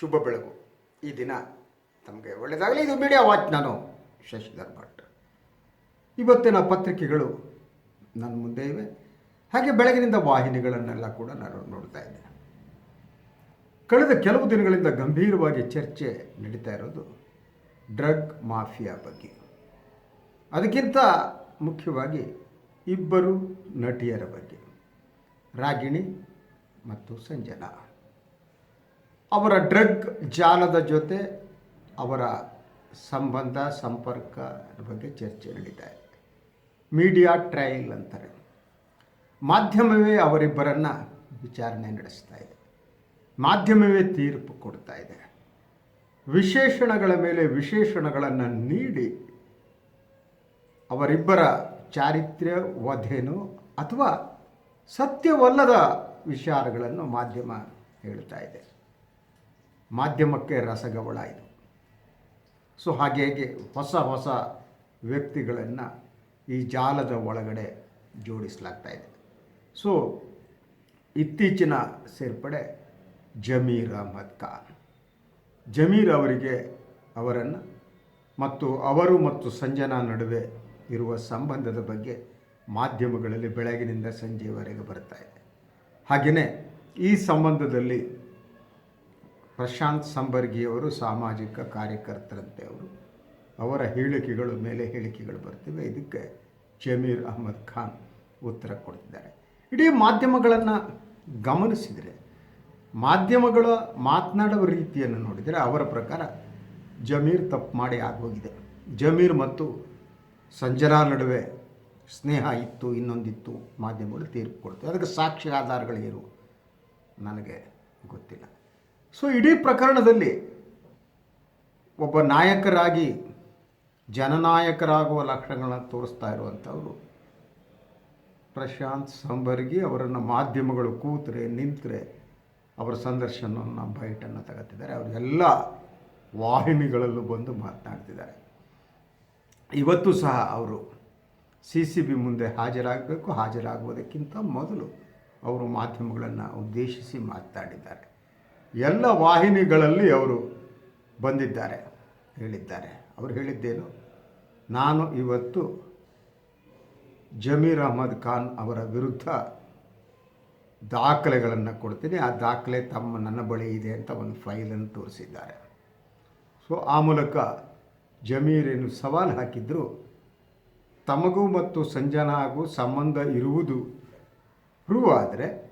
ಶುಭ ಬೆಳಗು ಈ ದಿನ ತಮಗೆ ಒಳ್ಳೆಯದಾಗಲಿ ಇದು ಮೀಡಿಯಾ ವಾಚ್ ನಾನು ಶಶಿಧರ್ ಭಟ್ ಇವತ್ತಿನ ಪತ್ರಿಕೆಗಳು ನನ್ನ ಮುಂದೆ ಇವೆ. ಹಾಗೆ ಬೆಳಗಿನಿಂದ ವಾಹಿನಿಗಳನ್ನೆಲ್ಲ ಕೂಡ ನಾನು ನೋಡ್ತಾ ಇದ್ದೇನೆ ಕಳೆದ ಕೆಲವು ದಿನಗಳಿಂದ ಗಂಭೀರವಾಗಿ ಚರ್ಚೆ ನಡೀತಾ ಇರೋದು ಡ್ರಗ್ ಮಾಫಿಯಾ ಬಗ್ಗೆ. ಅದಕ್ಕಿಂತ ಮುಖ್ಯವಾಗಿ ಇಬ್ಬರು ನಟಿಯರ ಬಗ್ಗೆ. ರಾಗಿಣಿ ಮತ್ತು ಸಂಜನಾ. ಅವರ ಡ್ರಗ್ ಜಾಲದ ಜೊತೆ ಅವರ ಸಂಬಂಧ, ಸಂಪರ್ಕ ಬಗ್ಗೆ ಚರ್ಚೆ ನಡೀತಾ ಇದೆ. ಮೀಡಿಯಾ ಟ್ರಯಲ್ ಅಂತಾರೆ. ಮಾಧ್ಯಮವೇ ಅವರಿಬ್ಬರನ್ನು ವಿಚಾರಣೆ ನಡೆಸ್ತಾ ಇದೆ. ಮಾಧ್ಯಮವೇ ತೀರ್ಪು ಕೊಡ್ತಾ ಇದೆ. ವಿಶೇಷಣಗಳ ಮೇಲೆ ವಿಶೇಷಣಗಳನ್ನು ನೀಡಿ ಅವರಿಬ್ಬರ ಚಾರಿತ್ರ್ಯ, ವಧೆನೋ ಅಥವಾ ಸತ್ಯವಲ್ಲದ ವಿಚಾರಗಳನ್ನು ಮಾಧ್ಯಮ ಹೇಳ್ತಾ ಇದೆ. ಮಾಧ್ಯಮಕ್ಕೆ ರಸಗವಳ ಇದು ಸೊ ಹಾಗೆ ಹೊಸ ಹೊಸ ವ್ಯಕ್ತಿಗಳನ್ನು ಈ ಜಾಲದ ಒಳಗಡೆ ಜೋಡಿಸಲಾಗ್ತಾ ಇದೆ. ಸೊ ಇತ್ತೀಚಿನ ಸೇರ್ಪಡೆ ಜಮೀರ್ ಅಹಮದ್ ಖಾನ್. ಜಮೀರ್ ಅವರಿಗೆ ಅವರನ್ನು ಮತ್ತು ಅವರು ಮತ್ತು ಸಂಜನಾ ನಡುವೆ ಇರುವ ಸಂಬಂಧದ ಬಗ್ಗೆ ಮಾಧ್ಯಮಗಳಲ್ಲಿ ಬೆಳಗಿನಿಂದ ಸಂಜೆಯವರೆಗೆ ಬರ್ತಾ ಇದೆ. ಹಾಗೆಯೇ ಈ ಸಂಬಂಧದಲ್ಲಿ ಪ್ರಶಾಂತ್ ಸಂಬರ್ಗಿಯವರು ಸಾಮಾಜಿಕ ಕಾರ್ಯಕರ್ತರಂತೆ ಅವರು. ಅವರ ಹೇಳಿಕೆಗಳು ಮೇಲೆ ಹೇಳಿಕೆಗಳು ಬರ್ತಿವೆ. ಇದಕ್ಕೆ ಜಮೀರ್ ಅಹ್ಮದ್ ಖಾನ್ ಉತ್ತರ ಕೊಡ್ತಿದ್ದಾರೆ. ಇಡೀ ಮಾಧ್ಯಮಗಳನ್ನು ಗಮನಿಸಿದರೆ, ಮಾಧ್ಯಮಗಳ ಮಾತನಾಡುವ ರೀತಿಯನ್ನು ನೋಡಿದರೆ ಅವರ ಪ್ರಕಾರ ಜಮೀರ್ ತಪ್ಪು ಮಾಡಿ ಆಗೋಗಿದೆ. ಜಮೀರ್ ಮತ್ತು ಸಂಜನಾ ನಡುವೆ ಸ್ನೇಹ ಇತ್ತು, ಇನ್ನೊಂದಿತ್ತು, ಮಾಧ್ಯಮಗಳು ತೀರ್ಪು ಕೊಡ್ತವೆ. ಅದಕ್ಕೆ ಸಾಕ್ಷಿ ಆಧಾರಗಳೇನು ನನಗೆ ಗೊತ್ತಿಲ್ಲ. ಸೊ ಇಡೀ ಪ್ರಕರಣದಲ್ಲಿ ಒಬ್ಬ ನಾಯಕರಾಗಿ, ಜನನಾಯಕರಾಗುವ ಲಕ್ಷಣಗಳನ್ನು ತೋರಿಸ್ತಾ ಇರುವಂಥವರು ಪ್ರಶಾಂತ್ ಸಂಬರ್ಗಿ ಅವರನ್ನು ಮಾಧ್ಯಮಗಳು ಕೂತರೆ, ನಿಂತರೆ ಅವರ ಸಂದರ್ಶನವನ್ನು ಬೈಟನ್ನು ತಗೋತಿದ್ದಾರೆ ಅವರೆಲ್ಲ ವಾಹಿನಿಗಳಲ್ಲೂ ಬಂದು ಮಾತನಾಡ್ತಿದ್ದಾರೆ. ಇವತ್ತು ಸಹ ಅವರು ಸಿ ಸಿ ಬಿ ಮುಂದೆ ಹಾಜರಾಗಬೇಕು. ಹಾಜರಾಗುವುದಕ್ಕಿಂತ ಮೊದಲು ಅವರು ಮಾಧ್ಯಮಗಳನ್ನು ಉದ್ದೇಶಿಸಿ ಮಾತನಾಡಿದ್ದಾರೆ. ಎಲ್ಲ ವಾಹಿನಿಗಳಲ್ಲಿ ಅವರು ಬಂದಿದ್ದಾರೆ, ಹೇಳಿದ್ದಾರೆ. ಅವರು ಹೇಳಿದ್ದೇನು? ನಾನು ಇವತ್ತು ಜಮೀರ್ ಅಹಮದ್ ಖಾನ್ ಅವರ ವಿರುದ್ಧ ದಾಖಲೆಗಳನ್ನು ಕೊಡ್ತೀನಿ. ಆ ದಾಖಲೆ ತಮ್ಮ ನನ್ನ ಬಳಿ ಇದೆ ಅಂತ ಒಂದು ಫೈಲನ್ನು ತೋರಿಸಿದ್ದಾರೆ. ಸೊ, ಆ ಮೂಲಕ ಜಮೀರೇನು ಸವಾಲು ಹಾಕಿದ್ರು, ತಮಗೂ ಮತ್ತು ಸಂಜನಾಗೂ ಸಂಬಂಧ ಇರುವುದು ಪ್ರೂವ್ ಆದರೆ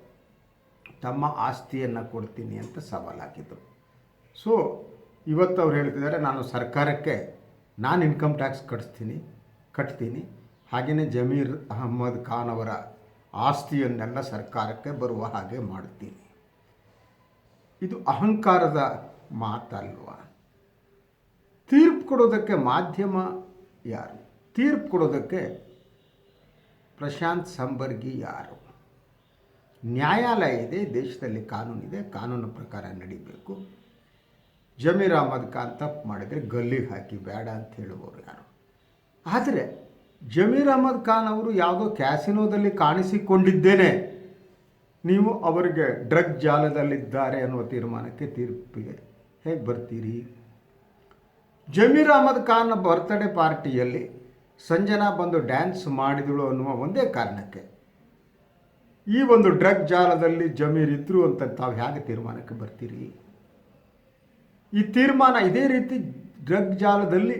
ತಮ್ಮ ಆಸ್ತಿಯನ್ನು ಕೊಡ್ತೀನಿ ಅಂತ ಸವಾಲು ಹಾಕಿದ್ರು ಸೊ ಇವತ್ತು ಅವ್ರು ಹೇಳ್ತಿದ್ದಾರೆ, ನಾನು ಸರ್ಕಾರಕ್ಕೆ ನಾನು ಇನ್ಕಮ್ ಟ್ಯಾಕ್ಸ್ ಕಟ್ಸ್ತೀನಿ, ಕಟ್ತೀನಿ. ಹಾಗೆಯೇ ಜಮೀರ್ ಅಹಮ್ಮದ್ ಖಾನ್ ಅವರ ಆಸ್ತಿಯನ್ನೆಲ್ಲ ಸರ್ಕಾರಕ್ಕೆ ಬರುವ ಹಾಗೆ ಮಾಡ್ತೀನಿ. ಇದು ಅಹಂಕಾರದ ಮಾತಲ್ವ? ತೀರ್ಪು ಕೊಡೋದಕ್ಕೆ ಮಾಧ್ಯಮ ಯಾರು? ತೀರ್ಪು ಕೊಡೋದಕ್ಕೆ ಪ್ರಶಾಂತ್ ಸಂಬರ್ಗಿ ಯಾರು? ನ್ಯಾಯಾಲಯ ಇದೆ, ದೇಶದಲ್ಲಿ ಕಾನೂನಿದೆ, ಕಾನೂನು ಪ್ರಕಾರ ನಡಿಬೇಕು. ಜಮೀರ್ ಅಹಮದ್ ಖಾನ್ ತಪ್ಪು ಮಾಡಿದರೆ ಗಲ್ಲಿಗೆ ಹಾಕಿ ಬೇಡ ಅಂತ ಹೇಳುವವರು ಯಾರು? ಆದರೆ ಜಮೀರ್ ಅಹಮದ್ ಖಾನ್ ಅವರು ಯಾವುದೋ ಕ್ಯಾಸಿನೋದಲ್ಲಿ ಕಾಣಿಸಿಕೊಂಡಿದ್ದೇನೆ. ನೀವು ಅವರಿಗೆ ಡ್ರಗ್ ಜಾಲದಲ್ಲಿದ್ದಾರೆ ಅನ್ನುವ ತೀರ್ಮಾನಕ್ಕೆ ತೀರ್ಪಿಗೆ ಹೇಗೆ ಬರ್ತೀರಿ? ಜಮೀರ್ ಅಹಮದ್ ಖಾನ್ ಬರ್ತ್ಡೇ ಪಾರ್ಟಿಯಲ್ಲಿ ಸಂಜನಾ ಬಂದು ಡ್ಯಾನ್ಸ್ ಮಾಡಿದಳು ಅನ್ನುವ ಒಂದೇ ಕಾರಣಕ್ಕೆ. ಈ ಒಂದು ಡ್ರಗ್ ಜಾಲದಲ್ಲಿ ಜಮೀರ್ ಇದ್ರು ಅಂತ ತಾವು ಹೇಗೆ ತೀರ್ಮಾನಕ್ಕೆ ಬರ್ತೀರಿ? ಈ ತೀರ್ಮಾನ ಇದೇ ರೀತಿ ಡ್ರಗ್ ಜಾಲದಲ್ಲಿ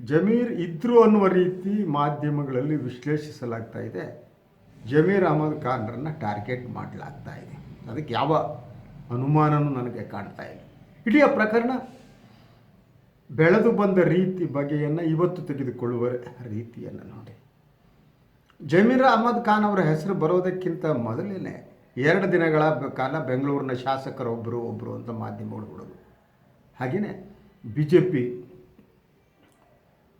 ಜಮೀರ್ ಇದ್ರು ಅನ್ನುವ ರೀತಿ ಮಾಧ್ಯಮಗಳಲ್ಲಿ ವಿಶ್ಲೇಷಿಸಲಾಗ್ತಾ ಇದೆ. ಜಮೀರ್ ಅಹಮದ್ ಖಾನ್ರನ್ನು ಟಾರ್ಗೆಟ್ ಮಾಡಲಾಗ್ತಾ ಇದೆ. ಅದಕ್ಕೆ ಯಾವ ಅನುಮಾನನೂ ನನಗೆ ಕಾಣ್ತಾ ಇಲ್ಲ. ಇಡೀ ಪ್ರಕರಣ ಬೆಳೆದು ಬಂದ ರೀತಿ ಬಗೆಯನ್ನು ಇವತ್ತು ತೆಗೆದುಕೊಳ್ಳುವ ರೀತಿಯನ್ನು ನೋಡಿ. ಜಮೀರ್ ಅಹಮದ್ ಖಾನ್ ಅವರ ಹೆಸರು ಬರೋದಕ್ಕಿಂತ ಮೊದಲೇ ಎರಡು ದಿನಗಳ ಕಾಲ ಬೆಂಗಳೂರಿನ ಶಾಸಕರೊಬ್ಬರು ಒಬ್ಬರು ಅಂತ ಮಾಧ್ಯಮಗಳು ಬಿಡೋದು ಹಾಗೆಯೇ ಬಿ ಜೆ ಪಿ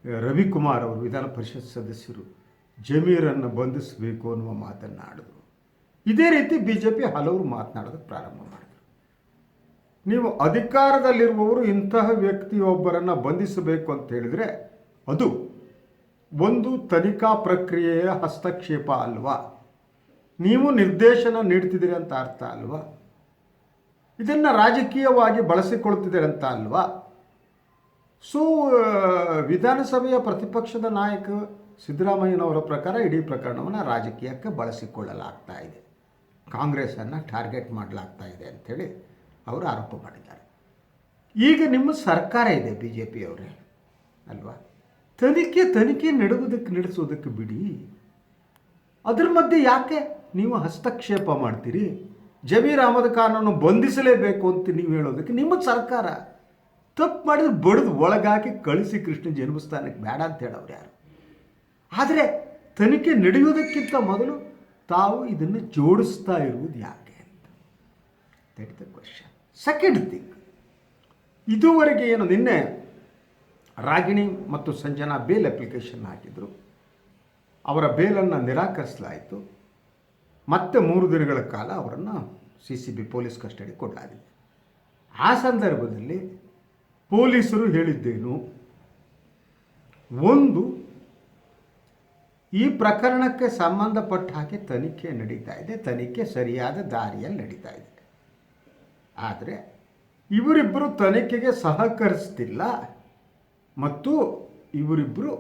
ರವಿಕುಮಾರ್ ಅವರು ವಿಧಾನ ಪರಿಷತ್ ಸದಸ್ಯರು ಜಮೀರನ್ನು ಬಂಧಿಸಬೇಕು ಅನ್ನುವ ಮಾತನ್ನು ಆಡಿದ್ರು. ಇದೇ ರೀತಿ ಬಿ ಜೆ ಪಿ ಹಲವರು ಮಾತನಾಡೋದಕ್ಕೆ ಪ್ರಾರಂಭ ಮಾಡಿದರು. ನೀವು ಅಧಿಕಾರದಲ್ಲಿರುವವರು ಇಂತಹ ವ್ಯಕ್ತಿಯೊಬ್ಬರನ್ನು ಬಂಧಿಸಬೇಕು ಅಂತ ಹೇಳಿದರೆ ಅದು ಒಂದು ತನಿಖಾ ಪ್ರಕ್ರಿಯೆಯ ಹಸ್ತಕ್ಷೇಪ ಅಲ್ವಾ? ನೀವು ನಿರ್ದೇಶನ ನೀಡ್ತಿದ್ದೀರಿ ಅಂತ ಅರ್ಥ ಅಲ್ವಾ? ಇದನ್ನು ರಾಜಕೀಯವಾಗಿ ಬಳಸಿಕೊಳ್ತಿದ್ದೀರಿ ಅಂತ ಅಲ್ವಾ? ಸೊ ವಿಧಾನಸಭೆಯ ಪ್ರತಿಪಕ್ಷದ ನಾಯಕ ಸಿದ್ದರಾಮಯ್ಯನವರ ಪ್ರಕಾರ ಇಡೀ ಪ್ರಕರಣವನ್ನು ರಾಜಕೀಯಕ್ಕೆ ಬಳಸಿಕೊಳ್ಳಲಾಗ್ತಾ ಇದೆ. ಕಾಂಗ್ರೆಸ್ಸನ್ನು ಟಾರ್ಗೆಟ್ ಮಾಡಲಾಗ್ತಾ ಇದೆ ಅಂಥೇಳಿ ಅವರು ಆರೋಪ ಮಾಡಿದ್ದಾರೆ. ಈಗ ನಿಮ್ಮ ಸರ್ಕಾರ ಇದೆ ಬಿ ಜೆ ಪಿಯವರೇ ಅಲ್ವಾ? ತನಿಖೆ ತನಿಖೆ ನಡೆಯುವುದಕ್ಕೆ ನಡೆಸೋದಕ್ಕೆ ಬಿಡಿ. ಅದ್ರ ಮಧ್ಯೆ ಯಾಕೆ ನೀವು ಹಸ್ತಕ್ಷೇಪ ಮಾಡ್ತೀರಿ? ಜಮೀರ್ ಅಹಮದ್ ಖಾನನ್ನು ಬಂಧಿಸಲೇಬೇಕು ಅಂತ ನೀವು ಹೇಳೋದಕ್ಕೆ ನಿಮ್ಮ ಸರ್ಕಾರ. ತಪ್ಪು ಮಾಡಿದ್ರೆ ಬಡಿದು ಒಳಗಾಕಿ ಕಳಿಸಿ ಕೃಷ್ಣ ಜನ್ಮಸ್ಥಾನಕ್ಕೆ ಬೇಡ ಅಂತ ಹೇಳೋರು ಯಾರು? ಆದರೆ ತನಿಖೆ ನಡೆಯುವುದಕ್ಕಿಂತ ಮೊದಲು ತಾವು ಇದನ್ನು ಜೋಡಿಸ್ತಾ ಇರುವುದು ಯಾಕೆ ಅಂತ. ಕ್ವಶನ್ ಸೆಕೆಂಡ್ ಥಿಂಗ್ ಇದುವರೆಗೆ ಏನು ನಿನ್ನೆ ರಾಗಿಣಿ ಮತ್ತು ಸಂಜನಾ ಬೇಲ್ ಅಪ್ಲಿಕೇಶನ್ ಹಾಕಿದರು. ಅವರ ಬೇಲನ್ನು ನಿರಾಕರಿಸಲಾಯಿತು. ಮತ್ತೆ ಮೂರು ದಿನಗಳ ಕಾಲ ಅವರನ್ನು C C B police custody ಕೊಡಲಾಗಿದೆ. ಆ ಸಂದರ್ಭದಲ್ಲಿ ಪೊಲೀಸರು ಹೇಳಿದ್ದೇನು? ಒಂದು, ಈ ಪ್ರಕರಣಕ್ಕೆ ಸಂಬಂಧಪಟ್ಟ ಹಾಗೆ ತನಿಖೆ ನಡೀತಾ ಇದೆ. ತನಿಖೆ ಸರಿಯಾದ ದಾರಿಯಲ್ಲಿ ನಡೀತಾ ಇದೆ. ಆದರೆ, ಇವರಿಬ್ಬರು ತನಿಖೆಗೆ ಸಹಕರಿಸ್ತಿಲ್ಲ. ಮತ್ತು ಇವರಿಬ್ಬರು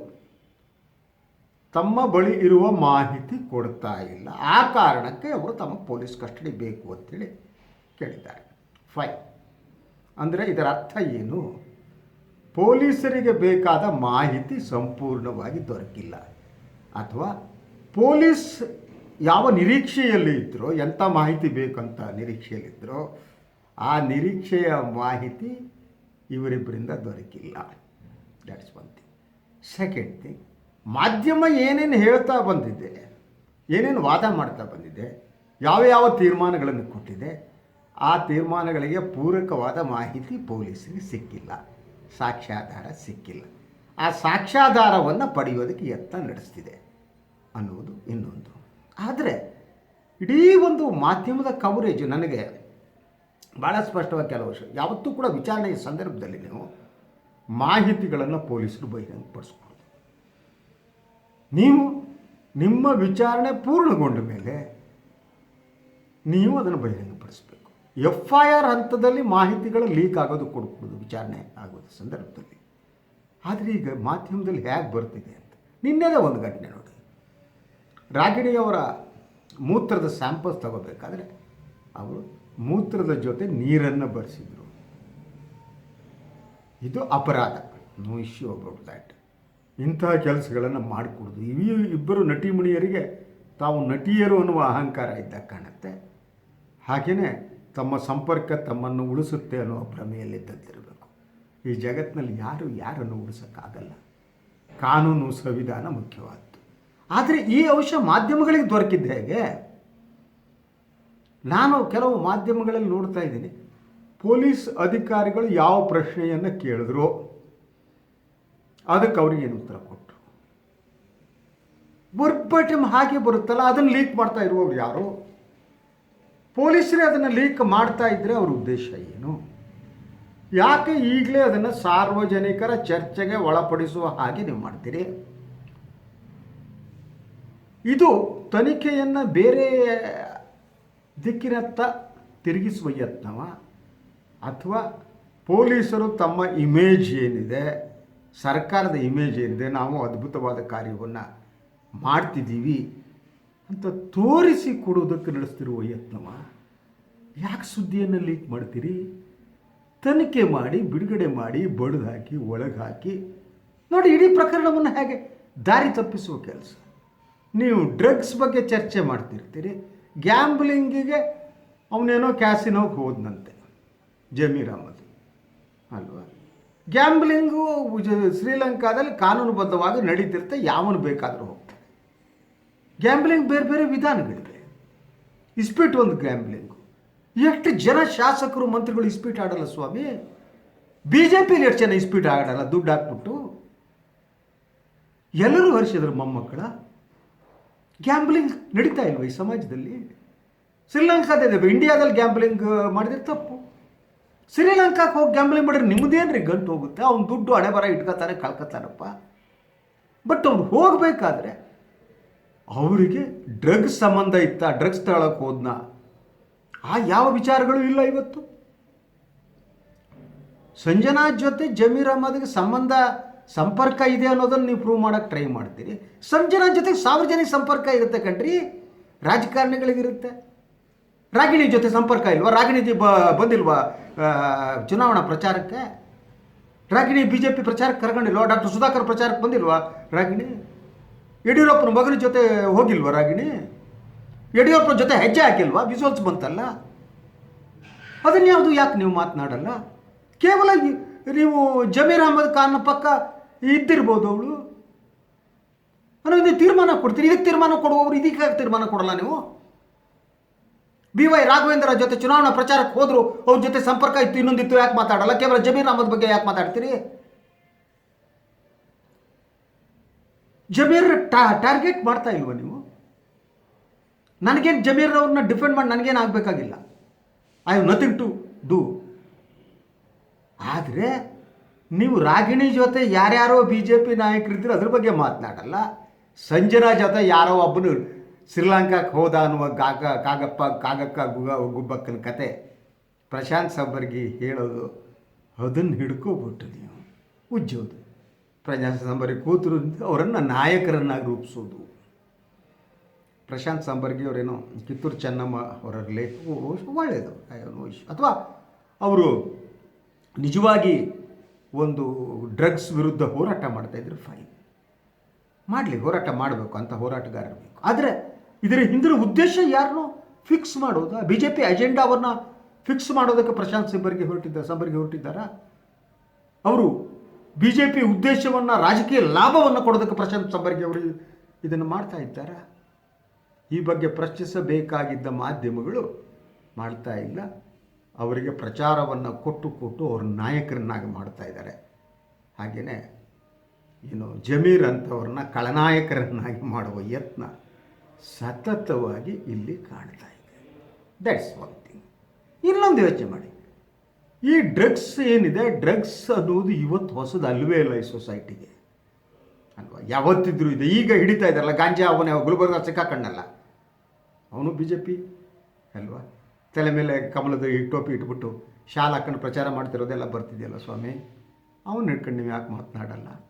ತಮ್ಮ ಬಳಿ ಇರುವ ಮಾಹಿತಿ ಕೊಡ್ತಾ ಇಲ್ಲ. ಆ ಕಾರಣಕ್ಕೆ ಅವರು ತಮ್ಮ ಪೊಲೀಸ್ ಕಸ್ಟಡಿ ಬೇಕು ಅಂತೇಳಿ ಕೇಳಿದ್ದಾರೆ. ಫೈನ್ ಅಂದರೆ ಇದರ ಅರ್ಥ ಏನು? ಪೊಲೀಸರಿಗೆ ಬೇಕಾದ ಮಾಹಿತಿ ಸಂಪೂರ್ಣವಾಗಿ ದೊರಕಿಲ್ಲ. ಅಥವಾ ಪೊಲೀಸ್ ಯಾವ ನಿರೀಕ್ಷೆಯಲ್ಲಿ ಇದ್ದರೋ ಎಂಥ ಮಾಹಿತಿ ಬೇಕಂತ ನಿರೀಕ್ಷೆಯಲ್ಲಿದ್ದರೋ ಆ ನಿರೀಕ್ಷೆಯ ಮಾಹಿತಿ ಇವರಿಬ್ಬರಿಂದ ದೊರಕಿಲ್ಲ. That's one thing second thing ಮಾಧ್ಯಮ ಏನೇನು ಹೇಳ್ತಾ ಬಂದಿದೆ, ಏನೇನು ವಾದ ಮಾಡ್ತಾ ಬಂದಿದೆ, ಯಾವ ಯಾವ ತೀರ್ಮಾನಗಳನ್ನು ಕೊಟ್ಟಿದೆ, ಆ ತೀರ್ಮಾನಗಳಿಗೆ ಪೂರಕವಾದ ಮಾಹಿತಿ ಪೊಲೀಸರಿಗೆ ಸಿಕ್ಕಿಲ್ಲ, ಸಾಕ್ಷ್ಯಾಧಾರ ಸಿಕ್ಕಿಲ್ಲ. ಆ ಸಾಕ್ಷ್ಯಾಧಾರವನ್ನು ಪಡೆಯೋದಕ್ಕೆ ಯತ್ನ ನಡೆಸ್ತಿದೆ ಅನ್ನುವುದು ಇನ್ನೊಂದು. ಆದರೆ, ಇಡೀ ಒಂದು ಮಾಧ್ಯಮದ ಕವರೇಜ್ ನನಗೆ ಭಾಳ ಸ್ಪಷ್ಟವಾಗಿ ಕೆಲವು ಯಾವತ್ತೂ ಕೂಡ ವಿಚಾರಣೆಯ ಸಂದರ್ಭದಲ್ಲಿ ನೀವು ಮಾಹಿತಿಗಳನ್ನು ಪೊಲೀಸರು ಬಹಿರಂಗಪಡಿಸ್ಕೊಳ್ದು. ನೀವು ನಿಮ್ಮ ವಿಚಾರಣೆ ಪೂರ್ಣಗೊಂಡ ಮೇಲೆ ನೀವು ಅದನ್ನು ಬಹಿರಂಗಪಡಿಸಬೇಕು. ಎಫ್ ಐ ಆರ್ ಹಂತದಲ್ಲಿ ಮಾಹಿತಿಗಳು ಲೀಕ್ ಆಗೋದು ಕೊಡ್ಕೊಡೋದು ವಿಚಾರಣೆ ಆಗೋದು ಸಂದರ್ಭದಲ್ಲಿ. ಆದರೆ ಈಗ ಮಾಧ್ಯಮದಲ್ಲಿ ಹೇಗೆ ಬರ್ತಿದೆ ಅಂತ. ನಿನ್ನೆದೇ ಒಂದು ಘಟನೆ ನೋಡಿ. ರಾಗಿಣಿಯವರ ಮೂತ್ರದ ಸ್ಯಾಂಪಲ್ಸ್ ತಗೋಬೇಕಾದ್ರೆ ಅವರು ಮೂತ್ರದ ಜೊತೆ ನೀರನ್ನು ಬರೆಸಿದ್ರು. ಇದು ಅಪರಾಧ. No issue about that. ಇಂತಹ ಕೆಲಸಗಳನ್ನು ಮಾಡಿಕೊಡೋದು. ಈ ಇಬ್ಬರು ನಟಿಮಣಿಯರಿಗೆ ತಾವು ನಟಿಯರು ಅನ್ನುವ ಅಹಂಕಾರ ಇದ್ದಾಗ ಕಾಣುತ್ತೆ. ಹಾಗೆಯೇ ತಮ್ಮ ಸಂಪರ್ಕ ತಮ್ಮನ್ನು ಉಳಿಸುತ್ತೆ ಅನ್ನುವ ಭ್ರಮೆಯಲ್ಲಿದ್ದಂತಿರಬೇಕು ಈ ಜಗತ್ತಿನಲ್ಲಿ ಯಾರು ಯಾರನ್ನು ಉಳಿಸೋಕ್ಕಾಗಲ್ಲ. ಕಾನೂನು ಸಂವಿಧಾನ ಮುಖ್ಯವಾದ್ದು. ಆದರೆ ಈ ಅಂಶ ಮಾಧ್ಯಮಗಳಿಗೆ ದೊರಕಿದ್ದೆ ಹೇಗೆ? ನಾನು ಕೆಲವು ಮಾಧ್ಯಮಗಳಲ್ಲಿ ನೋಡ್ತಾ ಇದ್ದೀನಿ. ಪೊಲೀಸ್ ಅಧಿಕಾರಿಗಳು ಯಾವ ಪ್ರಶ್ನೆಯನ್ನು ಕೇಳಿದ್ರು ಅದಕ್ಕೆ ಅವ್ರಿಗೆ ಏನು ಉತ್ತರ ಕೊಟ್ಟರು ಬರ್ಬಟಮ್ ಹಾಗೆ ಬರುತ್ತಲ್ಲ, ಅದನ್ನು ಲೀಕ್ ಮಾಡ್ತಾ ಇರುವವ್ರು ಯಾರು? ಪೊಲೀಸರೇ ಅದನ್ನು ಲೀಕ್ ಮಾಡ್ತಾ ಇದ್ದರೆ ಅವ್ರ ಉದ್ದೇಶ ಏನು? ಯಾಕೆ ಈಗಲೇ ಅದನ್ನು ಸಾರ್ವಜನಿಕರ ಚರ್ಚೆಗೆ ಒಳಪಡಿಸುವ ಹಾಗೆ ನೀವು ಮಾಡ್ತೀರಿ? ಇದು ತನಿಖೆಯನ್ನು ಬೇರೆ ದಿಕ್ಕಿನತ್ತ ತಿರುಗಿಸುವ ಯತ್ನವ? ಅಥವಾ ಪೊಲೀಸರು ತಮ್ಮ ಇಮೇಜ್ ಏನಿದೆ, ಸರ್ಕಾರದ ಇಮೇಜ್ ಏನಿದೆ, ನಾವು ಅದ್ಭುತವಾದ ಕಾರ್ಯವನ್ನು ಮಾಡ್ತಿದ್ದೀವಿ ಅಂತ ತೋರಿಸಿ ಕೊಡುವುದಕ್ಕೆ ನಡೆಸ್ತಿರುವ ಯತ್ನವ? ಯಾಕೆ ಸುದ್ದಿಯನ್ನು ಲೀಕ್ ಮಾಡ್ತೀರಿ? ತನಿಖೆ ಮಾಡಿ, ಬಿಡುಗಡೆ ಮಾಡಿ, ಬಡಿದು ಹಾಕಿ, ಒಳಗೆ ಹಾಕಿ. ನೋಡಿ, ಇಡೀ ಪ್ರಕರಣವನ್ನು ಹೇಗೆ ದಾರಿ ತಪ್ಪಿಸುವ ಕೆಲಸ. ನೀವು ಡ್ರಗ್ಸ್ ಬಗ್ಗೆ ಚರ್ಚೆ ಮಾಡ್ತಿರ್ತೀರಿ, ಗ್ಯಾಂಬ್ಲಿಂಗಿಗೆ ಅವನೇನೋ ಕ್ಯಾಸಿನೋಗೆ ಹೋದ್ನಂತೆ. ಜಮೀರ್ ಅಹಮದ್ ಅಲ್ವಾ? ಗ್ಯಾಂಬ್ಲಿಂಗು ಶ್ರೀಲಂಕಾದಲ್ಲಿ ಕಾನೂನುಬದ್ಧವಾಗಿ ನಡೀತಿರುತ್ತೆ, ಯಾವನು ಬೇಕಾದರೂ ಹೋಗ್ತಾನೆ. ಗ್ಯಾಂಬ್ಲಿಂಗ್ ಬೇರೆ ಬೇರೆ ವಿಧಾನಗಳಿವೆ ಇಸ್ಪೀಟ್ ಒಂದು ಗ್ಯಾಂಬ್ಲಿಂಗು. ಎಷ್ಟು ಜನ ಶಾಸಕರು, ಮಂತ್ರಿಗಳು ಇಸ್ಪೀಟ್ ಆಡಲ್ಲ ಸ್ವಾಮಿ? ಬಿ ಜೆ ಪಿಲಿ ಎಷ್ಟು ಜನ ಇಸ್ಪೀಟ್ ಆಡಲ್ಲ, ದುಡ್ಡು ಹಾಕ್ಬಿಟ್ಟು? ಎಲ್ಲರೂ ಹರಿಸಿದ್ರು ಮೊಮ್ಮಕ್ಕಳ. ಗ್ಯಾಂಬ್ಲಿಂಗ್ ನಡೀತಾ ಇಲ್ವ ಈ ಸಮಾಜದಲ್ಲಿ? ಶ್ರೀಲಂಕಾದ ಇಂಡಿಯಾದಲ್ಲಿ ಗ್ಯಾಂಬ್ಲಿಂಗ್ ಮಾಡಿದ್ರೆ ತಪ್ಪು. ಶ್ರೀಲಂಕಾಕ್ಕೆ ಹೋಗಿ ಗ್ಯಾಂಬ್ಲಿಂಗ್ ಮಾಡಿದ್ರೆ ನಿಮ್ಮದೇನ್ರಿ ಗಂಟು ಹೋಗುತ್ತೆ? ಅವ್ನು ದುಡ್ಡು ಹಣೆ ಬರ ಇಟ್ಕೋತಾರೆ ಕಳ್ಕೊತಾರಪ್ಪ ಬಟ್ ಅವ್ನು ಹೋಗಬೇಕಾದ್ರೆ ಅವರಿಗೆ ಡ್ರಗ್ಸ್ ಸಂಬಂಧ ಇತ್ತ ಡ್ರಗ್ಸ್ ತಗೊಳಕ್ಕೆ ಹೋದ್ನ. ಆ ಯಾವ ವಿಚಾರಗಳು ಇಲ್ಲ ಇವತ್ತು. ಸಂಜನಾ ಜೊತೆ ಜಮೀರ್ ಅಹಮದ್ಗೆ ಸಂಬಂಧ, ಸಂಪರ್ಕ ಇದೆ ಅನ್ನೋದನ್ನು ನೀವು ಪ್ರೂವ್ ಮಾಡೋಕ್ಕೆ ಟ್ರೈ ಮಾಡ್ತೀರಿ. ಸಂಜನಾ ಜೊತೆ ಸಾರ್ವಜನಿಕ ಸಂಪರ್ಕ ಇರುತ್ತೆ ಕಣ್ರಿ. ರಾಜಕಾರಣಿಗಳಿಗಿರುತ್ತೆ. ರಾಗಿಣಿ ಜೊತೆ ಸಂಪರ್ಕ ಇಲ್ವಾ? ರಾಗಿಣಿ ಬ, ಬಂದಿಲ್ವಾ? ಚುನಾವಣಾ ಪ್ರಚಾರಕ್ಕೆ ರಾಗಿಣಿ ಬಿ ಜೆ ಪಿ ಪ್ರಚಾರಕ್ಕೆ ಕರ್ಕೊಂಡಿಲ್ವಾ? ಡಾಕ್ಟರ್ ಸುಧಾಕರ್ ಪ್ರಚಾರಕ್ಕೆ ಬಂದಿಲ್ವಾ ರಾಗಿಣಿ? ಯಡಿಯೂರಪ್ಪನ ಮಗನ ಜೊತೆ ಹೋಗಿಲ್ವಾ ರಾಗಿಣಿ? ಯಡಿಯೂರಪ್ಪನ ಜೊತೆ ಹೆಜ್ಜೆ ಹಾಕಿಲ್ವಾ? ವಿಜುವಲ್ಸ್ ಬಂತಲ್ಲ? ಅದನ್ನ ಯಾವುದು ಯಾಕೆ ನೀವು ಮಾತನಾಡಲ್ಲ? ಕೇವಲ ನೀವು ಜಮೀರ್ ಅಹಮದ್ ಖಾನ್ ಪಕ್ಕ ಇದ್ದಿರ್ಬೋದು ಅವಳು. ಅನ್ನೋದು ನೀವು ತೀರ್ಮಾನ ಕೊಡ್ತೀರಿ. ಇದಕ್ಕೆ ತೀರ್ಮಾನ ಕೊಡುವವರು ಇದಕ್ಕೆ ತೀರ್ಮಾನ ಕೊಡಲ್ಲ ನೀವು? ಬಿ ವೈ ರಾಘವೇಂದ್ರ ಜೊತೆ ಚುನಾವಣಾ ಪ್ರಚಾರಕ್ಕೆ ಹೋದ್ರು, ಅವ್ರ ಜೊತೆ ಸಂಪರ್ಕ ಇತ್ತು, ಇನ್ನೊಂದಿತ್ತು, ಯಾಕೆ ಮಾತಾಡಲ್ಲ? ಕೇವಲ ಜಮೀರ್ ಅಹಮದ್ ಬಗ್ಗೆ ಯಾಕೆ ಮಾತಾಡ್ತೀರಿ? ಜಮೀರ್ ಟಾರ್ಗೆಟ್ ಮಾಡ್ತಾ ಇಲ್ವ ನೀವು? ನನಗೇನು ಜಮೀರ್ ಅವ್ರನ್ನ ಡಿಫೆಂಡ್ ಮಾಡಿ ನನಗೇನು ಆಗಬೇಕಾಗಿಲ್ಲ? I have nothing to do. ಆದರೆ, ನೀವು ರಾಗಿಣಿ ಜೊತೆ ಯಾರ್ಯಾರೋ ಬಿ ಜೆ ಪಿ ನಾಯಕರಿದ್ದರೆ ಅದ್ರ ಬಗ್ಗೆ ಮಾತನಾಡಲ್ಲ. ಸಂಜನಾ ಜೊತೆ ಯಾರೋ ಒಬ್ಬನು ಶ್ರೀಲಂಕಾಕ್ಕೆ ಹೋದ ಅನ್ನುವ ಕಾಗ ಕಾಗಪ್ಪ, ಕಾಗಕ್ಕ ಗುಗ, ಗುಬ್ಬಕ್ಕನ ಕತೆ ಪ್ರಶಾಂತ್ ಸಂಬರ್ಗಿ ಹೇಳೋದು ಅದನ್ನು ಹಿಡ್ಕೋಬಿಟ್ಟು ನೀವು, ಉಜ್ಜೋದು. ಪ್ರಶಾಂತ್ ಸಂಬರ್ಗಿ ಕೂತರು, ಅವರನ್ನು ನಾಯಕರನ್ನಾಗಿ ರೂಪಿಸೋದು. ಪ್ರಶಾಂತ್ ಸಂಬರ್ಗಿ ಅವರೇನೋ, ಕಿತ್ತೂರು ಚೆನ್ನಮ್ಮ ಅವರ ಲೇಖವು ಒಳ್ಳೆಯದು ಅಥವಾ ಅವರು ನಿಜವಾಗಿ ಒಂದು ಡ್ರಗ್ಸ್ ವಿರುದ್ಧ ಹೋರಾಟ ಮಾಡ್ತಾಯಿದ್ರು ಫೈನ್ ಮಾಡಲಿ, ಹೋರಾಟ ಮಾಡಬೇಕು ಅಂತ ಹೋರಾಟಗಾರರು ಬೇಕು. ಆದರೆ ಇದರ ಹಿಂದಿನ ಉದ್ದೇಶ ಯಾರನ್ನೂ ಫಿಕ್ಸ್ ಮಾಡೋದು? ಬಿ ಜೆ ಪಿ ಅಜೆಂಡಾವನ್ನು ಫಿಕ್ಸ್ ಮಾಡೋದಕ್ಕೆ ಪ್ರಶಾಂತ್ ಸಿಬ್ಬರಿಗೆ ಹೊರಟಿದ್ದ, ಸಬರಿಗೆ ಹೊರಟಿದ್ದಾರಾ? ಅವರು ಬಿ ಜೆ ಪಿ ಉದ್ದೇಶವನ್ನು, ರಾಜಕೀಯ ಲಾಭವನ್ನು ಕೊಡೋದಕ್ಕೆ ಪ್ರಶಾಂತ್ ಸಂಬರ್ಗಿ ಅವರು ಇದನ್ನು ಮಾಡ್ತಾ ಇದ್ದಾರಾ? ಈ ಬಗ್ಗೆ ಪ್ರಶ್ನಿಸಬೇಕಾಗಿದ್ದ ಮಾಧ್ಯಮಗಳು ಮಾಡ್ತಾ ಇಲ್ಲ. ಅವರಿಗೆ ಪ್ರಚಾರವನ್ನು ಕೊಟ್ಟು ಕೊಟ್ಟು ಅವ್ರ ನಾಯಕರನ್ನಾಗಿ ಮಾಡ್ತಾ ಇದ್ದಾರೆ. ಹಾಗೆಯೇ ಏನು ಜಮೀರ್ ಅಂಥವ್ರನ್ನ ಖಳನಾಯಕರನ್ನಾಗಿ ಮಾಡುವ ಯತ್ನ ಸತತವಾಗಿ ಇಲ್ಲಿ ಕಾಣ್ತಾ ಇದೆ. ದಟ್ಸ್ ಒನ್ ಥಿಂಗ್ ಇನ್ನೊಂದು ಯೋಚನೆ ಮಾಡಿ. ಈ ಡ್ರಗ್ಸ್ ಏನಿದೆ? ಡ್ರಗ್ಸ್ ಅನ್ನೋದು ಇವತ್ತು ಹೊಸದು ಅಲ್ವೇ ಇಲ್ಲ ಈ ಸೊಸೈಟಿಗೆ ಅಲ್ವಾ? ಯಾವತ್ತಿದ್ರೂ ಇದೆ. ಈಗ ಹಿಡಿತಾ ಇದ್ದಾರಲ್ಲ, ಗಾಂಜಾ, ಅವನೇ ಗುಲ್ಬರ್ಗ ಸಿಕ್ಕಾಕಣ್ಣಲ್ಲ. ಅವನು ಬಿ ಜೆ ಪಿ ಅಲ್ವಾ? ತಲೆ ಮೇಲೆ ಕಮಲದ ಟೋಪಿ ಇಟ್ಬಿಟ್ಟು ಶಾಲ್ ಹಾಕೊಂಡು ಪ್ರಚಾರ ಮಾಡ್ತಿರೋದೆಲ್ಲ ಬರ್ತಿದೆಯಲ್ಲ ಸ್ವಾಮಿ? ಅವನು ಹಿಡ್ಕೊಂಡು ನೀವು ಯಾಕೆ ಮಾತನಾಡಲ್ಲ?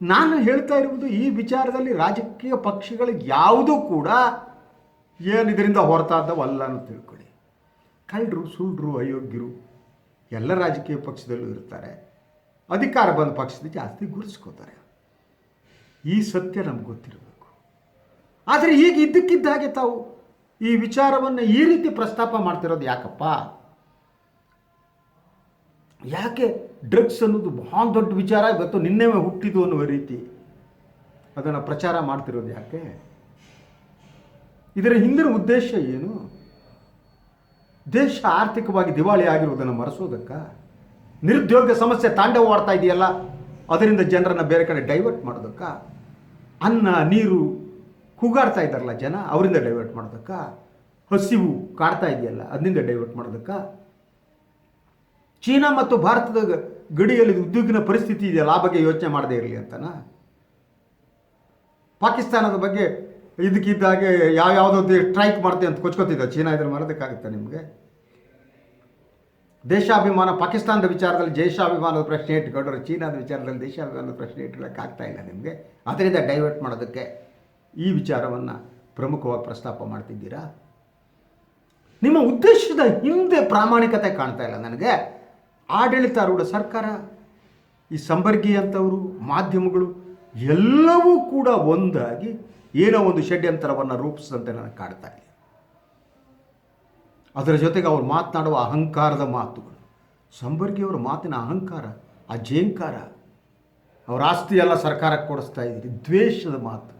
ನಾನು ಹೇಳ್ತಾ ಇರುವುದು ಈ ವಿಚಾರದಲ್ಲಿ ರಾಜಕೀಯ ಪಕ್ಷಗಳು ಯಾವುದೂ ಕೂಡ ಏನು ಇದರಿಂದ ಹೊರತಾದವಲ್ಲ ಅಂತ ತಿಳ್ಕೊಳ್ಳಿ. ಕಳ್ಳರು ಸುಳ್ಳರು ಅಯೋಗ್ಯರು ಎಲ್ಲ ರಾಜಕೀಯ ಪಕ್ಷದಲ್ಲೂ ಇರ್ತಾರೆ. ಅಧಿಕಾರ ಬಂದ ಪಕ್ಷದ ಜಾಸ್ತಿ ಗುರುಸ್ಕೋತಾರೆ ಈ ಸತ್ಯ ನಮ್ಗೆ ಗೊತ್ತಿರಬೇಕು. ಆದರೆ ಈಗ ಇದ್ದಕ್ಕಿದ್ದ ಹಾಗೆ ತಾವು ಈ ವಿಚಾರವನ್ನು ಈ ರೀತಿ ಪ್ರಸ್ತಾಪ ಮಾಡ್ತಿರೋದು ಯಾಕಪ್ಪ? ಯಾಕೆ ಡ್ರಗ್ಸ್ ಅನ್ನೋದು ಬಹಳ ದೊಡ್ಡ ವಿಚಾರ. ಇವತ್ತು ನಿನ್ನೆ ಹುಟ್ಟಿದ್ದು ಅನ್ನುವ ರೀತಿ ಅದನ್ನು ಪ್ರಚಾರ ಮಾಡ್ತಿರೋದು ಯಾಕೆ? ಇದರ ಹಿಂದಿನ ಉದ್ದೇಶ ಏನು? ದೇಶ ಆರ್ಥಿಕವಾಗಿ ದಿವಾಳಿ ಆಗಿರುವುದನ್ನು ಮರೆಸೋದಕ್ಕ? ನಿರುದ್ಯೋಗ ಸಮಸ್ಯೆ ತಾಂಡವವಾಡ್ತಾ ಇದೆಯಲ್ಲ, ಅದರಿಂದ ಜನರನ್ನು ಬೇರೆ ಕಡೆ ಡೈವರ್ಟ್ ಮಾಡೋದಕ್ಕ? ಅನ್ನ, ನೀರು ಕೂಗಾಡ್ತಾ ಇದ್ದಾರಲ್ಲ ಜನ, ಅವರಿಂದ ಡೈವರ್ಟ್ ಮಾಡೋದಕ್ಕ? ಹಸಿವು ಕಾಡ್ತಾ ಇದೆಯಲ್ಲ, ಅದರಿಂದ ಡೈವರ್ಟ್ ಮಾಡೋದಕ್ಕ? ಚೀನಾ ಮತ್ತು ಭಾರತದ ಗಡಿಯಲ್ಲಿ ಉದ್ಯೋಗಿನ ಪರಿಸ್ಥಿತಿ ಇದೆಯಲ್ಲ, ಆ ಬಗ್ಗೆ ಯೋಚನೆ ಮಾಡದೇ ಇರಲಿ ಅಂತನಾ? ಪಾಕಿಸ್ತಾನದ ಬಗ್ಗೆ ಇದಕ್ಕಿದ್ದಾಗೆ ಯಾವ ಯಾವುದೋ ಸ್ಟ್ರೈಕ್ ಮಾಡ್ತೀವಿ ಅಂತ ಕೊಚ್ಕೋತಿದ್ದ ಚೀನಾ ಇದನ್ನು ಮಾಡೋದಕ್ಕಾಗುತ್ತೆ ನಿಮಗೆ? ದೇಶಾಭಿಮಾನ, ಪಾಕಿಸ್ತಾನದ ವಿಚಾರದಲ್ಲಿ ದೇಶಾಭಿಮಾನದ ಪ್ರಶ್ನೆ ಇಟ್ಕೊಂಡ್ರೆ ಚೀನಾದ ವಿಚಾರದಲ್ಲಿ ದೇಶಾಭಿಮಾನದ ಪ್ರಶ್ನೆ ಇಟ್ಕೊಳ್ಳೋಕ್ಕಾಗ್ತಾ ಇಲ್ಲ ನಿಮಗೆ? ಅದರಿಂದ ಡೈವರ್ಟ್ ಮಾಡೋದಕ್ಕೆ ಈ ವಿಚಾರವನ್ನು ಪ್ರಮುಖವಾಗಿ ಪ್ರಸ್ತಾಪ ಮಾಡ್ತಿದ್ದೀರಾ? ನಿಮ್ಮ ಉದ್ದೇಶದ ಹಿಂದೆ ಪ್ರಾಮಾಣಿಕತೆ ಕಾಣ್ತಾ ಇಲ್ಲ ನನಗೆ. ಆಡಳಿತಾರೂಢ ಸರ್ಕಾರ, ಈ ಸಂಬರ್ಗಿ ಅಂಥವರು ಮಾಧ್ಯಮಗಳು, ಎಲ್ಲವೂ ಕೂಡ ಒಂದಾಗಿ ಏನೋ ಒಂದು ಷಡ್ಯಂತರವನ್ನು ರೂಪಿಸಿದಂತೆ ನನಗೆ ಕಾಡ್ತಾ ಇದೆ. ಅದರ ಜೊತೆಗೆ ಅವರು ಮಾತನಾಡುವ ಅಹಂಕಾರದ ಮಾತುಗಳು. ಸಂಬರ್ಗಿಯವರ ಮಾತಿನ ಅಹಂಕಾರ ಆ ಜೇಂಕಾರ ಅವರ ಆಸ್ತಿ ಎಲ್ಲ ಸರ್ಕಾರಕ್ಕೆ ಕೊಡಿಸ್ತಾ ಇದ್ದೀರಿ, ದ್ವೇಷದ ಮಾತು.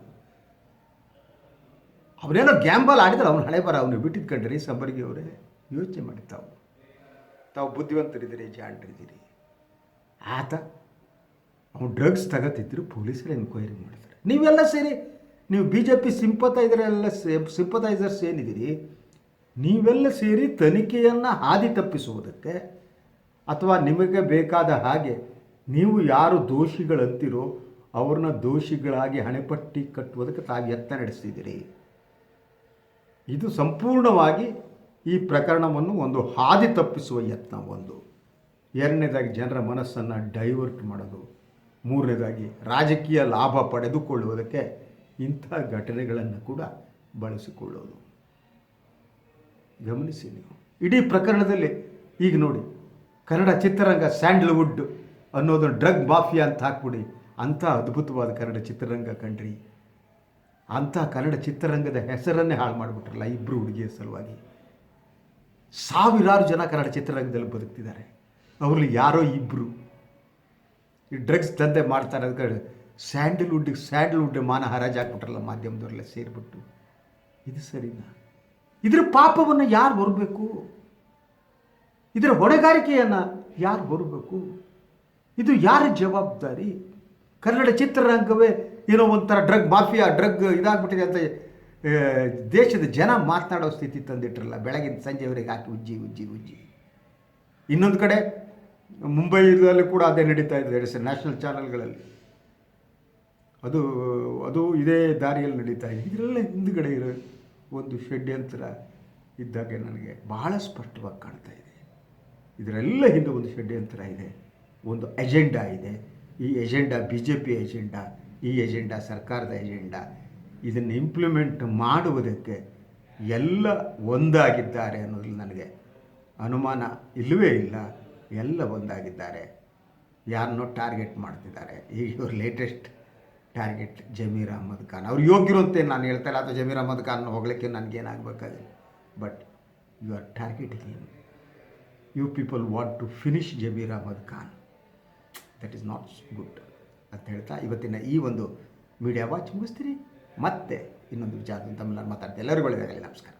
ಅವನೇನೋ ಗ್ಯಾಂಬಲ್ ಆಡಿದ್ರೆ, ಅವನು ಹಳೆ ಬರ ಅವನು ಬಿಟ್ಟಿದ್ಕೊಂಡ್ರಿ ಸಂಬರ್ಗಿಯವರೇ ಯೋಚನೆ ಮಾಡಿ ತಾವು ಬುದ್ಧಿವಂತರಿದ್ದೀರಿ, ಜಾಣರಿದ್ದೀರಿ. ಆತ ಅವನು ಡ್ರಗ್ಸ್ ತಗೋತಿದ್ರು ಪೊಲೀಸರು ಎನ್ಕ್ವೈರಿ ಮಾಡ್ತಾರೆ. ನೀವೆಲ್ಲ ಸೇರಿ, ನೀವು ಬಿ ಜೆ ಪಿ ಸಿಂಪತೈಸರೆಲ್ಲ ಸಿಂಪತೈಸರ್ಸ್ ಏನಿದ್ದೀರಿ, ನೀವೆಲ್ಲ ಸೇರಿ ತನಿಖೆಯನ್ನು ಹಾದಿ ತಪ್ಪಿಸುವುದಕ್ಕೆ, ಅಥವಾ ನಿಮಗೆ ಬೇಕಾದ ಹಾಗೆ ನೀವು ಯಾರು ದೋಷಿಗಳಂತಿರೋ ಅವ್ರನ್ನ ದೋಷಿಗಳಾಗಿ ಹಣೆಪಟ್ಟಿ ಕಟ್ಟುವುದಕ್ಕೆ ತಾವು ಯತ್ನ ನಡೆಸ್ತಿದ್ದೀರಿ. ಇದು ಸಂಪೂರ್ಣವಾಗಿ ಈ ಪ್ರಕರಣವನ್ನು ಒಂದು ಹಾದಿ ತಪ್ಪಿಸುವ ಯತ್ನ ಒಂದು. ಎರಡನೇದಾಗಿ ಜನರ ಮನಸ್ಸನ್ನು ಡೈವರ್ಟ್ ಮಾಡೋದು. ಮೂರನೇದಾಗಿ ರಾಜಕೀಯ ಲಾಭ ಪಡೆದುಕೊಳ್ಳುವುದಕ್ಕೆ ಇಂಥ ಘಟನೆಗಳನ್ನು ಕೂಡ ಬಳಸಿಕೊಳ್ಳೋದು. ಗಮನಿಸಿ ನೀವು. ಇಡೀ ಪ್ರಕರಣದಲ್ಲಿ ಈಗ ನೋಡಿ, ಕನ್ನಡ ಚಿತ್ರರಂಗ ಸ್ಯಾಂಡಲ್ವುಡ್ ಅನ್ನೋದು ಡ್ರಗ್ ಮಾಫಿಯಾ ಅಂತ ಹಾಕ್ಬಿಡಿ. ಅಂಥ ಅದ್ಭುತವಾದ ಕನ್ನಡ ಚಿತ್ರರಂಗ ಕಂಡ್ರಿ ಅಂಥ ಕನ್ನಡ ಚಿತ್ರರಂಗದ ಹೆಸರನ್ನೇ ಹಾಳು ಮಾಡಿಬಿಟ್ರಲ್ಲ ಇಬ್ಬರು ಹುಡುಗಿಯ ಸಲುವಾಗಿ. ಸಾವಿರಾರು ಜನ ಕನ್ನಡ ಚಿತ್ರರಂಗದಲ್ಲಿ ಬದುಕ್ತಿದ್ದಾರೆ. ಅವರಲ್ಲಿ ಯಾರೋ ಇಬ್ಬರು ಈ ಡ್ರಗ್ಸ್ ದಂಧೆ ಮಾಡ್ತಾರೆ ಅದಕ್ಕೆ ಸ್ಯಾಂಡಲ್ವುಡ್ಗೆ ಸ್ಯಾಂಡಲ್ವುಡ್ ಮಾನ ಹರಾಜು ಹಾಕ್ಬಿಟ್ರಲ್ಲ ಮಾಧ್ಯಮದವರೆಲ್ಲ ಸೇರಿಬಿಟ್ಟು. ಇದು ಸರಿನಾ? ಇದರ ಪಾಪವನ್ನು ಯಾರು ಹೊರಬೇಕು ಇದರ ಹೊಣೆಗಾರಿಕೆಯನ್ನು ಯಾರು ಹೊರಬೇಕು ಇದು ಯಾರ ಜವಾಬ್ದಾರಿ? ಕನ್ನಡ ಚಿತ್ರರಂಗವೇ ಏನೋ ಒಂಥರ ಡ್ರಗ್ ಮಾಫಿಯಾ, ಡ್ರಗ್ ಇದಾಗ್ಬಿಟ್ಟಿದೆ ಅಂತ ದೇಶದ ಜನ ಮಾತನಾಡೋ ಸ್ಥಿತಿ ತಂದಿಟ್ರಲ್ಲ ಬೆಳಗಿನ ಸಂಜೆವರೆಗೆ ಹಾಕಿ ಉಜ್ಜಿ ಉಜ್ಜಿ ಉಜ್ಜಿ. ಇನ್ನೊಂದು ಕಡೆ ಮುಂಬೈದಲ್ಲಿ ಕೂಡ ಅದೇ ನಡೀತಾ ಇದೆ ನ್ಯಾಷನಲ್ ಚಾನಲ್ಗಳಲ್ಲಿ. ಅದು ಅದು ಇದೇ ದಾರಿಯಲ್ಲಿ ನಡೀತಾ ಇದೆ. ಇದರಲ್ಲೇ ಹಿಂದುಗಡೆ ಇರೋ ಒಂದು ಷಡ್ಯಂತ್ರ ಇದ್ದಾಗೆ ನನಗೆ ಬಹಳ ಸ್ಪಷ್ಟವಾಗಿ ಕಾಣ್ತಾ ಇದೆ. ಇದರೆಲ್ಲ ಹಿಂದೆ ಒಂದು ಷಡ್ಯಂತ್ರ ಇದೆ, ಒಂದು ಎಜೆಂಡಾ ಇದೆ. ಈ agenda B J P agenda ಈ ಎಜೆಂಡಾ ಸರ್ಕಾರದ ಎಜೆಂಡಾ ಇದನ್ನು ಇಂಪ್ಲಿಮೆಂಟ್ ಮಾಡುವುದಕ್ಕೆ ಎಲ್ಲ ಒಂದಾಗಿದ್ದಾರೆ ಅನ್ನೋದು ನನಗೆ ಅನುಮಾನ ಇಲ್ಲವೇ ಇಲ್ಲ. ಎಲ್ಲ ಒಂದಾಗಿದ್ದಾರೆ. ಯಾರನ್ನೋ ಟಾರ್ಗೆಟ್ ಮಾಡ್ತಿದ್ದಾರೆ. ಈಗ ಇವ್ರ ಲೇಟೆಸ್ಟ್ ಟಾರ್ಗೆಟ್ ಜಮೀರ್ ಅಹಮದ್ ಖಾನ್. ಅವ್ರು ಯೋಗ್ಯರು ನಾನು ಹೇಳ್ತಾರೆ ಅಥವಾ ಜಮೀರ್ ಅಹಮದ್ ಖಾನ್ ಹೋಗ್ಲಿಕ್ಕೆ ನನಗೇನಾಗಬೇಕಾಗಿಲ್ಲ but you are target him you people want to finish Zameer Ahmed Khan. That is not good ಅಂತ ಹೇಳ್ತಾ ಇವತ್ತಿನ ಈ ಒಂದು ಮೀಡಿಯಾ ವಾಚ್ ಮುಗಿಸ್ತೀರಿ ಮತ್ತೆ ಇನ್ನೊಂದು ವಿಚಾರದಲ್ಲಿ ತಮ್ಮೆಲ್ಲರೂ ಮಾತಾಡ್ತೀವಿ ಎಲ್ಲರಿಗೂ ಒಳ್ಳೆಯದಾಗಲಿ ನಮಸ್ಕಾರ.